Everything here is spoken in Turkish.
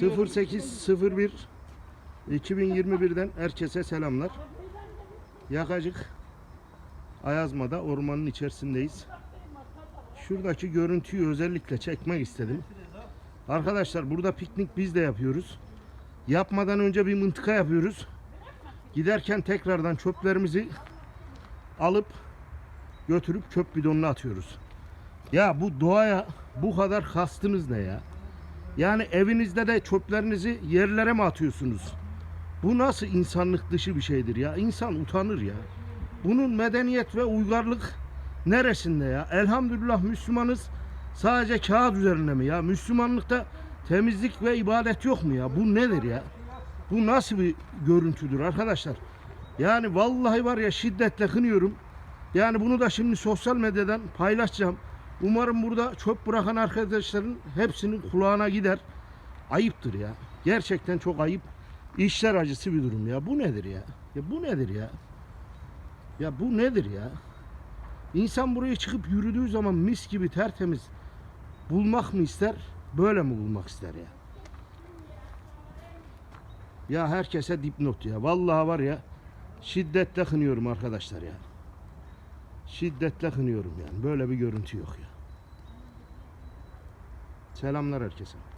0801 2021'den herkese selamlar. Yakacık Ayazma'da ormanın içerisindeyiz. Şuradaki görüntüyü özellikle çekmek istedim. Arkadaşlar burada piknik biz de yapıyoruz. Yapmadan önce bir mıntıka yapıyoruz. Giderken tekrardan çöplerimizi alıp götürüp çöp bidonuna atıyoruz. Ya bu doğaya bu kadar kastınız ne ya? Yani evinizde de çöplerinizi yerlere mi atıyorsunuz? Bu nasıl insanlık dışı bir şeydir ya? İnsan utanır ya. Bunun medeniyet ve uygarlık neresinde ya? Elhamdülillah Müslümanız. Sadece kağıt üzerine mi ya? Müslümanlıkta temizlik ve ibadet yok mu ya? Bu nedir ya? Bu nasıl bir görüntüdür arkadaşlar? Yani vallahi var ya şiddetle kınıyorum. Yani bunu da şimdi sosyal medyadan paylaşacağım. Umarım burada çöp bırakan arkadaşların hepsinin kulağına gider. Ayıptır ya. Gerçekten çok ayıp. İşler acısı bir durum ya. Bu nedir ya? Ya bu nedir ya? Ya bu nedir ya? İnsan buraya çıkıp yürüdüğü zaman mis gibi tertemiz bulmak mı ister? Böyle mi bulmak ister ya? Ya herkese dipnot ya. Vallahi var ya şiddetle kınıyorum arkadaşlar ya. Şiddetle kınıyorum yani. Böyle bir görüntü yok ya. Selamlar herkese.